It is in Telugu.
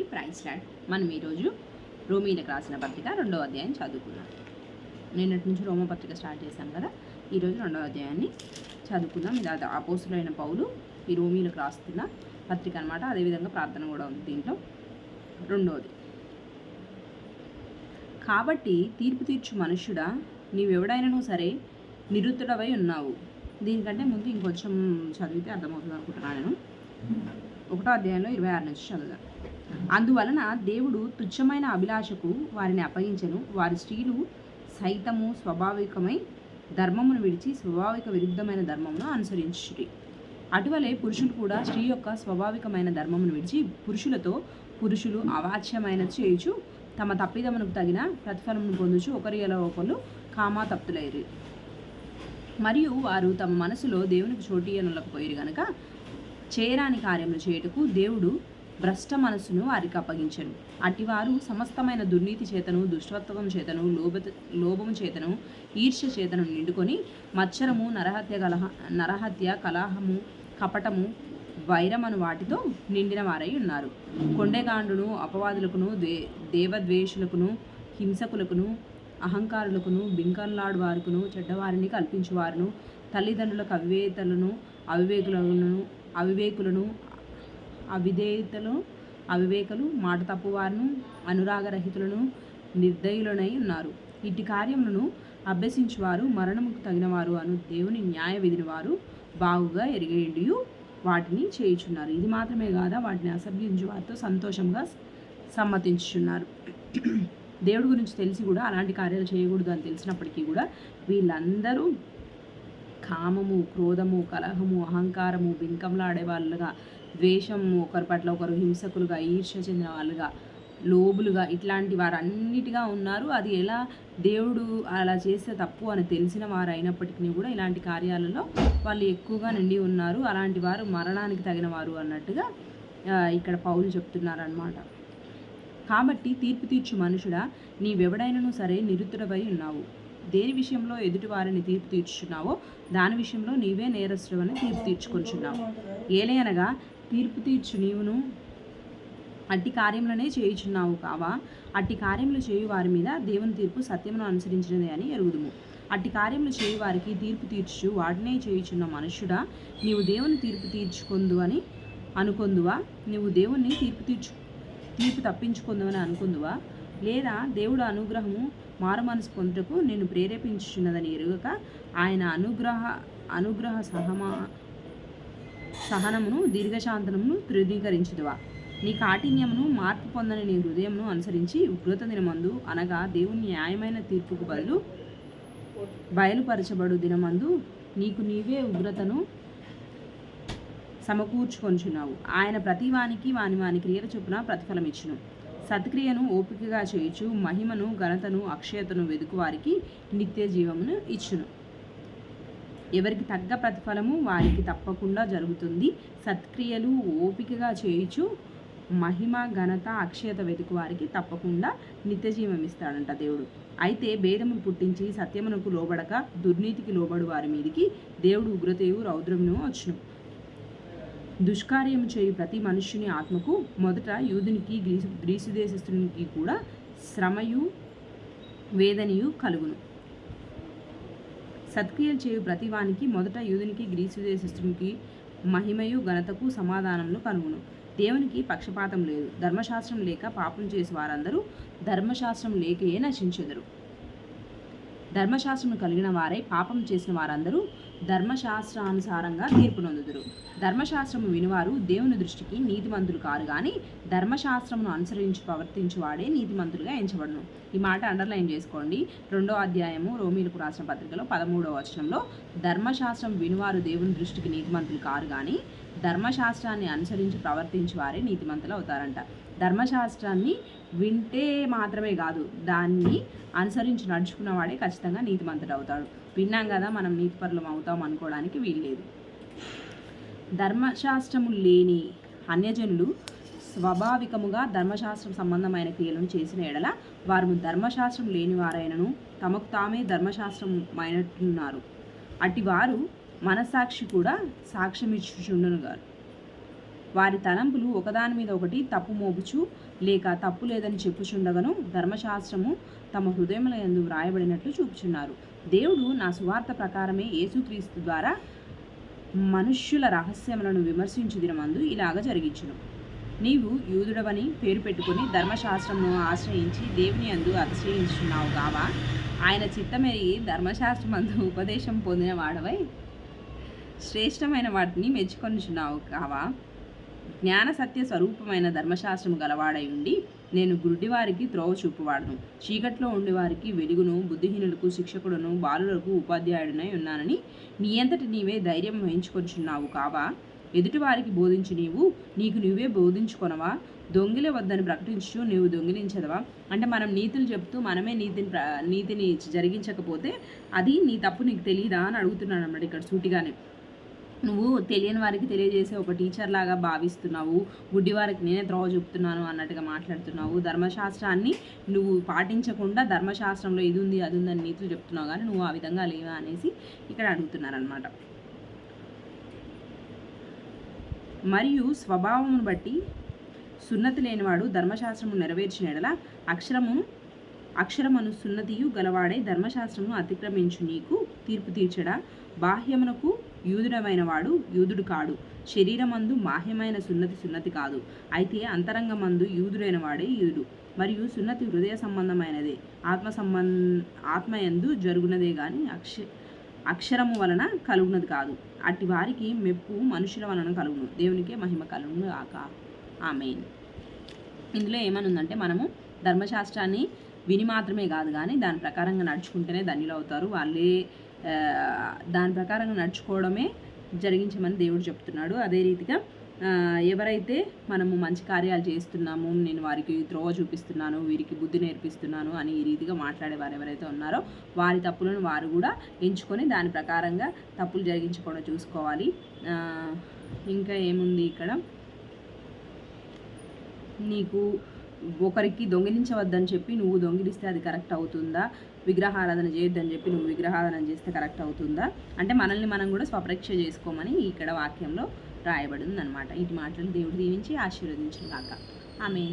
ఈ ప్రైస్ ల్యాండ్ మనం ఈరోజు రోమీలకు రాసిన పత్రిక రెండవ అధ్యాయం చదువుకున్నాం నిన్నటి నుంచి రోమ పత్రిక స్టార్ట్ చేశాం కదా ఈరోజు రెండవ అధ్యాయాన్ని చదువుకుందాం. ఇది అది అపోసులైన పౌలు ఈ రోమీలకు రాస్తున్న పత్రిక అనమాట అదేవిధంగా ప్రార్థన కూడా ఉంది దీంట్లో. రెండవది కాబట్టి తీర్పు తీర్చు మనుష్యుడా నీవెవడైనను సరే నిరుద్ధుడవై ఉన్నావు. దీనికంటే ముందు ఇంకొంచెం చదివితే అర్థమవుతుంది అనుకుంటున్నాను నేను. ఒకటో అధ్యాయంలో ఇరవై ఆరు నుంచి చదువుదాం. అందువలన దేవుడు తుచ్చమైన అభిలాషకు వారిని అప్పగించను. వారి స్త్రీలు సైతము స్వాభావికమై ధర్మమును విడిచి స్వాభావిక విరుద్ధమైన ధర్మమును అనుసరించుడి అటువలే పురుషులు కూడా స్త్రీ యొక్క స్వాభావికమైన ధర్మమును విడిచి పురుషులతో పురుషులు అవాచ్యమైన చేయుచు తమ తప్పిదమునకు తగిన ప్రతిఫలమును పొందుచు ఒకరి ఎలా ఒకరు కామాతప్తులైరు. మరియు వారు తమ మనసులో దేవునికి చోటీయనులకపోయారు గనక చేయరాని కార్యములు చేయుటకు దేవుడు భ్రష్ట మనసును వారికి అప్పగించను అటివారు సమస్తమైన దుర్నీతి చేతను దుష్టత్వం చేతను లోభ లోభము చేతను ఈర్ష్య చేతను నిండుకొని మచ్చరము నరహత్య కలహ నరహత్య కలహము కపటము వైరమను వాటితో నిండిన వారై ఉన్నారు. కొండెగాండును అపవాదులకును దే దేవద్వేషులకును హింసకులకును అహంకారులకును బింకన్లాడు వారుకును చెడ్డవారిని కల్పించువారును తల్లిదండ్రులకు అవివేతలను అవివేకులను అవివేకులను అవిధేయతలు అవివేకలు మాట తప్పువారును అనురాగరహితులను నిర్దయులనై ఉన్నారు. ఇట్టి కార్యములను అభ్యసించువారు మరణముకు తగినవారు అను దేవుని న్యాయ విధిని వారు బాగుగా ఎరిగేయండి వాటిని చేయుచున్నారు. ఇది మాత్రమే కాదా వాటిని అసభ్యించు వారితో సంతోషంగా సమ్మతించుచున్నారు. దేవుడి గురించి తెలిసి కూడా అలాంటి కార్యాలు చేయకూడదు అని తెలిసినప్పటికీ కూడా వీళ్ళందరూ కామము క్రోధము కలహము అహంకారము బింకంలాడే వాళ్ళుగా ద్వేషము ఒకరి పట్ల ఒకరు హింసకులుగా ఈర్ష్య చెందిన వాళ్ళుగా లోబులుగా ఇట్లాంటి వారన్నిటిగా ఉన్నారు. అది ఎలా దేవుడు అలా చేస్తే తప్పు అని తెలిసిన వారు అయినప్పటికీ కూడా ఇలాంటి కార్యాలలో వాళ్ళు ఎక్కువగా నిండి ఉన్నారు. అలాంటి వారు మరణానికి తగిన వారు అన్నట్టుగా ఇక్కడ పౌలు చెప్తున్నారనమాట కాబట్టి తీర్పు తీర్చు మనుషుడా నీవెవడైనను సరే నిరుతుడవై ఉన్నావు. దేని విషయంలో ఎదుటి వారిని తీర్పు తీర్చుచున్నావో దాని విషయంలో నీవే నేరస్తుడవని తీర్పు తీర్చుకొంచున్నావు. అనగా తీర్పు తీర్చు నీవును. అట్టి కార్యములనే చేయుచున్నావు కావా? అట్టి కార్యములు చేయు వారి మీద దేవుని తీర్పు సత్యమును అనుసరించినది అని ఎరుగుదుము. అట్టి కార్యములు చేయు వారికి తీర్పు తీర్చు వాటినే చేయుచున్న మనుష్యుడా నీవు దేవుని తీర్పు తీర్చుకొందు అని అనుకొందువా? నీవు దేవుణ్ణి తీర్పు తీర్చు తీర్పు తప్పించుకుందామని అనుకుందువా? లేదా దేవుడు అనుగ్రహము మారు మనసు పొందుటకు నిన్ను ప్రేరేపించుచున్నదని ఎరుగక ఆయన అనుగ్రహ అనుగ్రహ సహమా సహనమును దీర్ఘశాంతనమును ధృవీకరించుదువా నీ కాఠిన్యమును మార్పు పొందని నీ హృదయమును అనుసరించి ఉగ్రత దినమందు అనగా దేవుని న్యాయమైన తీర్పుకు బదులు బయలుపరచబడు దినమందు నీకు నీవే ఉగ్రతను సమకూర్చుకొంచున్నావు. ఆయన ప్రతి వానికి వాని వాని క్రియల చొప్పున ప్రతిఫలం ఇచ్చును సత్క్రియను ఓపికగా చేయుచు మహిమను ఘనతను అక్షయతను వెదుకు వారికి నిత్య జీవమును ఇచ్చును. ఎవరికి తగ్గ ప్రతిఫలము వారికి తప్పకుండా జరుగుతుంది. సత్క్రియలు ఓపికగా చేయుచు మహిమ ఘనత అక్షయత వెతుకు వారికి తప్పకుండా నిత్యజీవం ఇస్తాడంట దేవుడు. అయితే భేదమును పుట్టించి సత్యమునకు లోబడక దుర్నీతికి లోబడు వారి మీదికి దేవుడు ఉగ్రతయు రౌద్రమును వచ్చును. దుష్కార్యము చేయు ప్రతి మనుష్యుని ఆత్మకు మొదట యూదునికి గ్రీసు గ్రీసు దేశస్థునికి కూడా శ్రమయు వేదనయు కలుగును. సత్క్రియలు చేయు ప్రతివానికి మొదట యూదునికి గ్రీసు దేశస్తునికి మహిమయు ఘనతకు సమాధానములు కనుగొను దేవునికి పక్షపాతం లేదు. ధర్మశాస్త్రం లేక పాపం చేసి వారందరూ ధర్మశాస్త్రం లేకయే నశించెదరు. ధర్మశాస్త్రం కలిగిన వారై పాపం చేసిన వారందరూ ధర్మశాస్త్రానుసారంగా తీర్పు నొందుదురు ధర్మశాస్త్రము వినివారు దేవుని దృష్టికి నీతిమంతులు కారు కానీ ధర్మశాస్త్రమును అనుసరించి ప్రవర్తించువాడే నీతిమంతులుగా ఎంచబడును. ఈ మాట అండర్లైన్ చేసుకోండి. రెండో అధ్యాయము రోమిలకు రాసిన పత్రికలో పదమూడవ వచనంలో ధర్మశాస్త్రం వినివారు దేవుని దృష్టికి నీతిమంతులు కారు కానీ ధర్మశాస్త్రాన్ని అనుసరించి ప్రవర్తించు వారే నీతిమంతులు అవుతారంట. ధర్మశాస్త్రాన్ని వింటే మాత్రమే కాదు దాన్ని అనుసరించి నడుచుకున్నవాడే ఖచ్చితంగా నీతిమంతుడు అవుతాడు. విన్నాం కదా మనం నీతిపరులం అవుతాం అనుకోవడానికి వీల్లేదు. ధర్మశాస్త్రము లేని అన్యజనులు స్వాభావికముగా ధర్మశాస్త్రం సంబంధమైన క్రియలను చేసిన ఎడల వారు ధర్మశాస్త్రం లేని వారైనను తమకు తామే ధర్మశాస్త్రమైనట్టున్నారు అట్టి వారు మనసాక్షి కూడా సాక్ష్యమిచ్చుచుండును గారు. వారి తలంపులు ఒకదాని మీద ఒకటి తప్పు మోపుచు లేక తప్పు లేదని చెప్పుచుండగను ధర్మశాస్త్రము తమ హృదయముల యందు వ్రాయబడినట్లు చూపుచున్నారు. దేవుడు నా సువార్త ప్రకారమే యేసుక్రీస్తు ద్వారా మనుష్యుల రహస్యములను విమర్శించు దినమందు ఇలాగ జరిగించును. నీవు యూదుడవని పేరు పెట్టుకుని ధర్మశాస్త్రమును ఆశ్రయించి దేవుని అందు అతిశయించున్నావు కావా ఆయన చిత్తమెరిగి ధర్మశాస్త్రమందు ఉపదేశం పొందిన వాడవై శ్రేష్టమైన వాటిని మెచ్చుకొనిచున్నావు కావా? జ్ఞాన సత్య స్వరూపమైన ధర్మశాస్త్రము గలవాడై ఉండి నేను గుడ్డివారికి త్రోవ చూపువాడను. చీకట్లో ఉండేవారికి వెలుగును బుద్ధిహీనులకు శిక్షకుడును బాలులకు ఉపాధ్యాయుడునై ఉన్నానని నీ అంతటి నీవే ధైర్యం వహించుకొనిచున్నావు కావా? ఎదుటివారికి బోధించి నీవు నీకు నువ్వే బోధించుకొనవా? దొంగిల వద్దని ప్రకటించు నీవు దొంగిలించదవా? అంటే మనం నీతులు చెప్తూ మనమే నీతిని ప్ర- నీతిని జరిగించకపోతే అది నీ తప్పు నీకు తెలియదా అని అడుగుతున్నాను అన్నమాట ఇక్కడ సూటిగానే. నువ్వు తెలియని వారికి తెలియజేసే ఒక టీచర్ లాగా భావిస్తున్నావు. గుడ్డి వారికి నేనే త్రోవ చెప్తున్నాను అన్నట్టుగా మాట్లాడుతున్నావు. ధర్మశాస్త్రాన్ని నువ్వు పాటించకుండా ధర్మశాస్త్రంలో ఇది ఉంది అది ఉందని నీతులు చెప్తున్నావు. కానీ నువ్వు ఆ విధంగా లేవా అనేసి ఇక్కడ అడుగుతున్నారనమాట మరియు స్వభావమును బట్టి సున్నతి లేనివాడు ధర్మశాస్త్రము నెరవేర్చిన ఎడల అక్షరము అక్షరమను సున్నతియు గలవాడే ధర్మశాస్త్రమును అతిక్రమించు నీకు తీర్పు తీర్చడా. బాహ్యమునకు యూదుడమైన వాడు యూదుడు కాడు. శరీరమందు బాహ్యమైన సున్నతి సున్నతి కాదు. అయితే అంతరంగమందు యూదుడైన వాడే యూదుడు. మరియు సున్నతి హృదయ సంబంధమైనదే. ఆత్మ సంబంధ ఆత్మయందు జరుగునదే గాని అక్ష అక్షరము వలన కలుగునది కాదు. అట్టి వారికి మెప్పు మనుషుల వలన కలుగును. దేవునికే మహిమ కలుగును ఆక ఆమెన్. ఇందులో ఏమనుందంటే మనము ధర్మశాస్త్రాన్ని విని మాత్రమే కాదు కానీ దాని ప్రకారంగా నడుచుకుంటేనే ధన్యులు అవుతారు. వాళ్ళే దాని ప్రకారంగా నడుచుకోవడమే జరిగించమని దేవుడు చెప్తున్నాడు. అదే రీతిగా ఎవరైతే మనము మంచి కార్యాలు చేస్తున్నాము నేను వారికి త్రోవ చూపిస్తున్నాను వీరికి బుద్ధి నేర్పిస్తున్నాను అని ఈ రీతిగా మాట్లాడేవారు ఎవరైతే ఉన్నారో వారి తప్పులను వారు కూడా ఎంచుకొని దాని ప్రకారంగా తప్పులు జరిగించకుండా చూసుకోవాలి. ఇంకా ఏముంది ఇక్కడ? నీకు ఒకరికి దొంగిలించవద్దని చెప్పి నువ్వు దొంగిలిస్తే అది కరెక్ట్ అవుతుందా? విగ్రహారాధన చేయొద్దని చెప్పి నువ్వు విగ్రహారాధన చేస్తే కరెక్ట్ అవుతుందా? అంటే మనల్ని మనం కూడా స్వపరీక్ష చేసుకోమని ఇక్కడ వాక్యంలో రాయబడింది అనమాట ఇటు మాటలు దేవుడు దీవించి ఆశీర్వదించిన కాక ఆమె